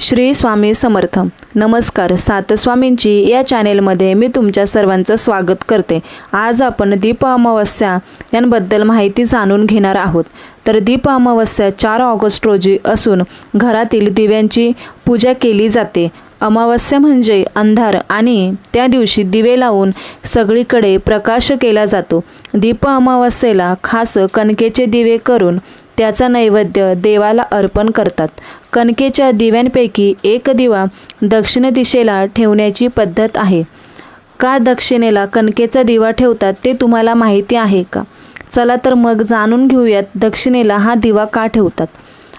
श्री स्वामी समर्थ. नमस्कार सातस्वामींची या चॅनेलमध्ये मी तुमच्या सर्वांचं स्वागत करते. आज आपण दीप अमावस्या यांबद्दल माहिती जाणून घेणार आहोत. तर दीप अमावस्या चार ऑगस्ट रोजी असून घरातील दिव्यांची पूजा केली जाते. अमावस्या म्हणजे अंधार आणि त्या दिवशी दिवे लावून सगळीकडे प्रकाश केला जातो. दीप अमावस्येला खास कणकेचे दिवे करून त्याचा नैवेद्य देवाला अर्पण करतात. कणकेच्या दिव्यांपैकी एक दिवा दक्षिण दिशेला ठेवण्याची पद्धत आहे. का दक्षिणेला कणकेचा दिवा ठेवतात ते तुम्हाला माहिती आहे का? चला तर मग जाणून घेऊयात दक्षिणेला हा दिवा का ठेवतात.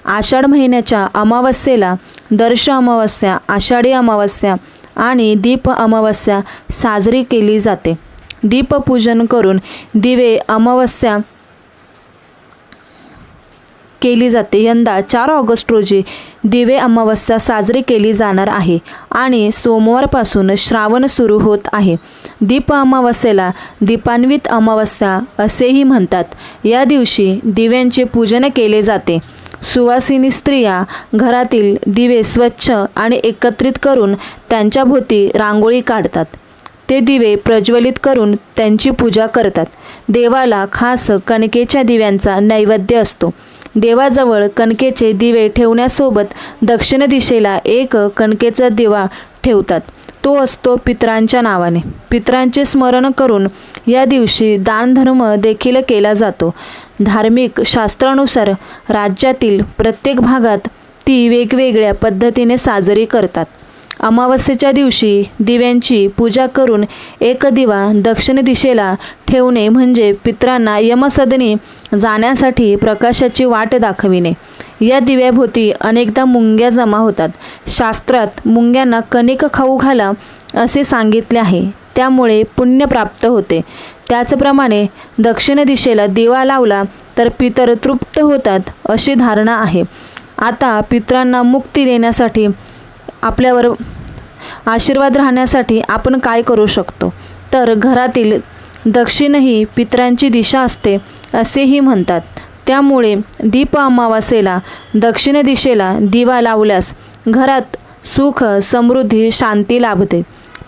आषाढ महिन्याच्या अमावस्येला दर्श अमावस्या आषाढी अमावस्या आणि दीप अमावस्या साजरी केली जाते. दीपपूजन करून दिवे अमावस्या केली जाते. यंदा चार ऑगस्ट रोजी दिवे अमावस्या साजरी केली जाणार आहे आणि सोमवारपासून श्रावण सुरू होत आहे. दीप अमावस्येला दीपान्वित अमावस्या असेही म्हणतात. या दिवशी दिव्यांचे पूजन केले जाते. सुवासिनी स्त्रिया घरातील दिवे स्वच्छ आणि एकत्रित करून त्यांच्याभोवती रांगोळी काढतात. ते दिवे प्रज्वलित करून त्यांची पूजा करतात. देवाला खास कणकेच्या दिव्यांचा नैवेद्य असतो. देवाजवळ कणकेचे दिवे ठेवण्यासोबत दक्षिण दिशेला एक कणकेचा दिवा ठेवतात. तो असतो पितरांच्या नावाने. पितरांचे स्मरण करून या दिवशी दानधर्म देखील केला जातो. धार्मिक शास्त्रानुसार राज्यातील प्रत्येक भागात ती वेगवेगळ्या पद्धतीने साजरी करतात. अमावस्येच्या दिवशी दिव्यांची पूजा करून एक दिवा दक्षिण दिशेला ठेवणे म्हणजे पित्रांना यमसदनी जाण्यासाठी प्रकाशाची वाट दाखविणे. या दिव्याभोवती अनेकदा मुंग्या जमा होतात. शास्त्रात मुंग्यांना कणिक खाऊ घाला असे सांगितले आहे. त्यामुळे पुण्य प्राप्त होते. त्याचप्रमाणे दक्षिण दिशेला दिवा लावला तर पितर तृप्त होतात अशी धारणा आहे. आता पित्रांना मुक्ती देण्यासाठी आपल्यावर आशीर्वाद राहण्यासाठी आपण काय करू शकतो? तर घरातील दक्षिण ही पितरांची दिशा असते असेही म्हणतात. त्यामुळे दीप अमावास्येला दक्षिण दिशेला दिवा लावल्यास घरात सुख समृद्धी शांती लाभते.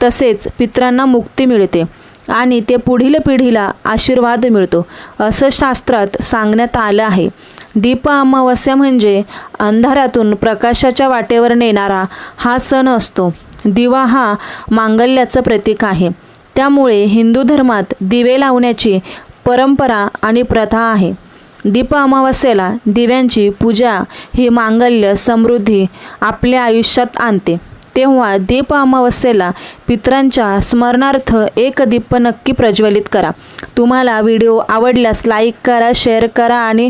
तसेच पितरांना मुक्ती मिळते आणि ते पुढील पिढीला आशीर्वाद मिळतो असं शास्त्रात सांगण्यात आलं आहे. दीप अमावस्या म्हणजे अंधारातून प्रकाशाच्या वाटेवर नेणारा हा सण असतो. दिवा हा मांगल्याचं प्रतीक आहे. त्यामुळे हिंदू धर्मात दिवे लावण्याची परंपरा आणि प्रथा आहे. दीप अमावस्येला दिव्यांची पूजा ही मांगल्य समृद्धी आपल्या आयुष्यात आणते. तेव्हा दीप अमावस्येला पितरांच्या स्मरणार्थ एक दीप नक्की प्रज्वलित करा. तुम्हाला व्हिडिओ आवडल्यास लाईक करा शेअर करा आणि